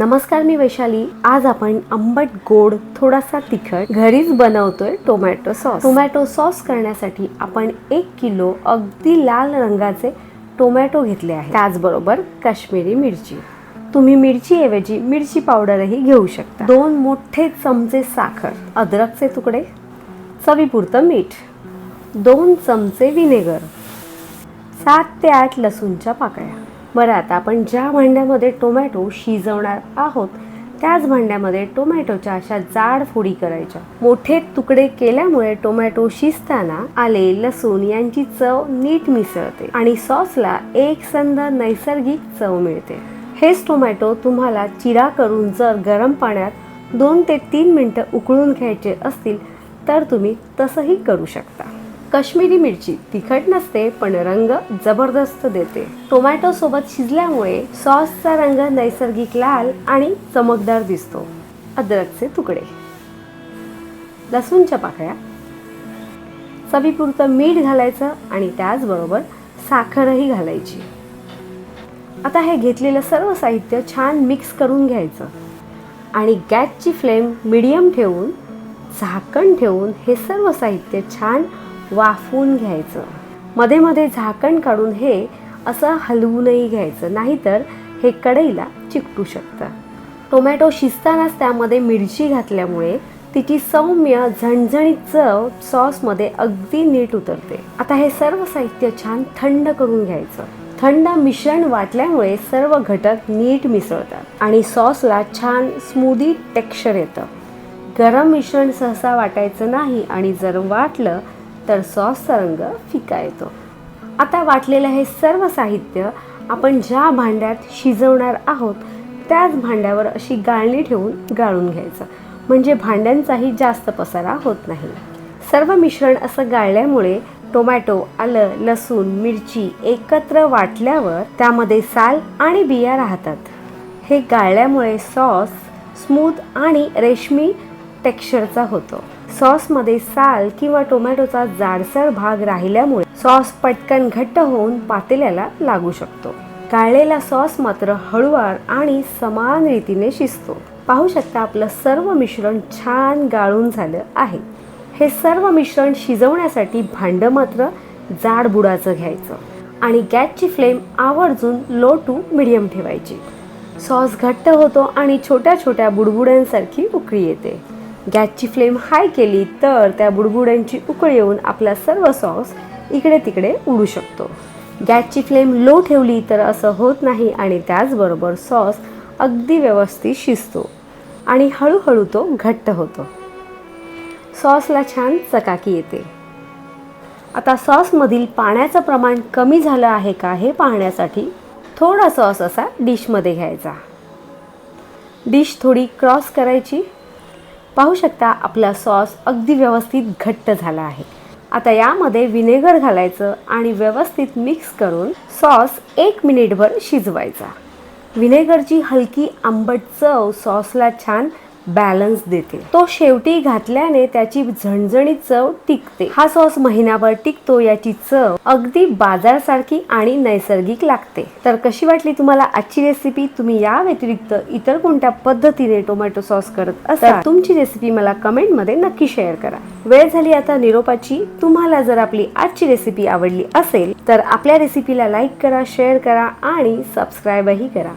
नमस्कार मी वैशाली. आज आपण आंबट गोड थोडासा तिखट घरीच बनवतोय टोमॅटो सॉस. टोमॅटो सॉस करण्यासाठी आपण एक किलो अगदी लाल रंगाचे टोमॅटो घेतले आहे त्याचबरोबर काश्मीरी मिरची. तुम्ही मिरचीऐवजी मिरची पावडरही घेऊ शकता. दोन मोठे चमचे साखर अद्रकचे तुकडे चवीपुरतं मीठ दोन चमचे व्हिनेगर सात ते आठ लसूणच्या पाकळ्या. बरं आता आपण ज्या भांड्यामध्ये टोमॅटो शिजवणार आहोत त्याच भांड्यामध्ये टोमॅटोच्या अशा जाड फोडी करायच्या. मोठे तुकडे केल्यामुळे टोमॅटो शिजताना आले लसूण यांची चव नीट मिसळते आणि सॉसला एक संद नैसर्गिक चव मिळते. हेच टोमॅटो तुम्हाला चिरा करून जर गरम पाण्यात दोन ते तीन मिनटं उकळून घ्यायचे असतील तर तुम्ही तसंही करू शकता. काश्मीरी मिरची तिखट नसते पण रंग जबरदस्त देते. टोमॅटो सोबत शिजल्यामुळे सॉसचा रंग नैसर्गिक लाल आणि चमकदार दिसतो. अद्रकचे तुकडे. लसूणच्या पाकळ्या. चवीपुरतं मीठ घालायचं आणि त्याचबरोबर साखरही घालायची. आता हे घेतलेलं सर्व साहित्य छान मिक्स करून घ्यायचं. आणि गॅसची फ्लेम मिडियम ठेवून झाकण ठेवून हे सर्व साहित्य छान वाफवून घ्यायचं. मध्ये मध्ये झाकण काढून हे असं हलवूनही घ्यायचं. नाहीतर हे कढईला चिकटू शकतं. टोमॅटो शिजतानाच त्यामध्ये मिरची घातल्यामुळे तिची सौम्य झणझणीत चव सॉसमध्ये अगदी नीट उतरते. आता हे सर्व साहित्य छान थंड करून घ्यायचं. थंड मिश्रण वाटल्यामुळे सर्व घटक नीट मिसळतात आणि सॉसला छान स्मूदी टेक्स्चर येतं. गरम मिश्रण सहसा वाटायचं नाही आणि जर वाटलं तर सॉसचा रंग फिका येतो आता वाटलेलं हे सर्व साहित्य आपण ज्या भांड्यात शिजवणार आहोत त्याच भांड्यावर अशी गाळणी ठेवून गाळून घ्यायचं. म्हणजे भांड्यांचाही जास्त पसारा होत नाही. सर्व मिश्रण असं गाळल्यामुळे टोमॅटो आलं लसूण मिरची एकत्र वाटल्यावर त्यामध्ये साल आणि बिया राहतात. हे गाळल्यामुळे सॉस स्मूथ आणि रेशमी टेक्स्चरचा होतो. सॉसमध्ये साल किंवा टोमॅटोचा जाडसर भाग राहिल्यामुळे सॉस पटकन घट्ट होऊन पातेल्याला लागू शकतो. गाळलेला सॉस मात्र हळूवार आणि समान रीतीने शिजतो. पाहू शकता आपलं सर्व मिश्रण छान गाळून झालं आहे. हे सर्व मिश्रण शिजवण्यासाठी भांडं मात्र जाड बुडाचं घ्यायचं आणि गॅसची फ्लेम आवर्जून लो टू मिडियम ठेवायची. सॉस घट्ट होतो आणि छोट्या छोट्या बुडबुड्यांसारखी उकळी येते. गॅसची फ्लेम हाय केली तर त्या बुडबुड्यांची उकळी येऊन आपला सर्व सॉस इकडे तिकडे उडू शकतो. गॅसची फ्लेम लो ठेवली तर असं होत नाही आणि त्याचबरोबर सॉस अगदी व्यवस्थित शिजतो आणि हळूहळू तो घट्ट होतो. सॉसला छान चकाकी येते. आता सॉसमधील पाण्याचं प्रमाण कमी झालं आहे का हे पाहण्यासाठी थोडा सॉस असा डिशमध्ये घ्यायचा. डिश थोडी क्रॉस करायची पाहू शकता आपला सॉस अगदी व्यवस्थित घट्ट झाला आहे. आता यामध्ये विनेगर घालायचं आणि व्यवस्थित मिक्स करून सॉस एक मिनिटभर शिजवायचा. व्हिनेगरची हलकी आंबट चव सॉसला छान बॅलन्स देते. तो शेवटी घातल्याने त्याची झणझणीत चव टिकते. हा सॉस महिनाभर टिकतो याची चव अगदी बाजारसारखी आणि नैसर्गिक लागते. तर कशी वाटली तुम्हाला आजची रेसिपी तुम्ही या व्यतिरिक्त इतर कोणत्या पद्धतीने टोमॅटो सॉस करत असाल? तुमची रेसिपी मला कमेंटमध्ये नक्की शेअर करा. वेळ झाली आता निरोपाची. तुम्हाला जर आपली आजची रेसिपी आवडली असेल तर आपल्या रेसिपीला लाईक करा शेअर करा आणि सबस्क्राईबही करा.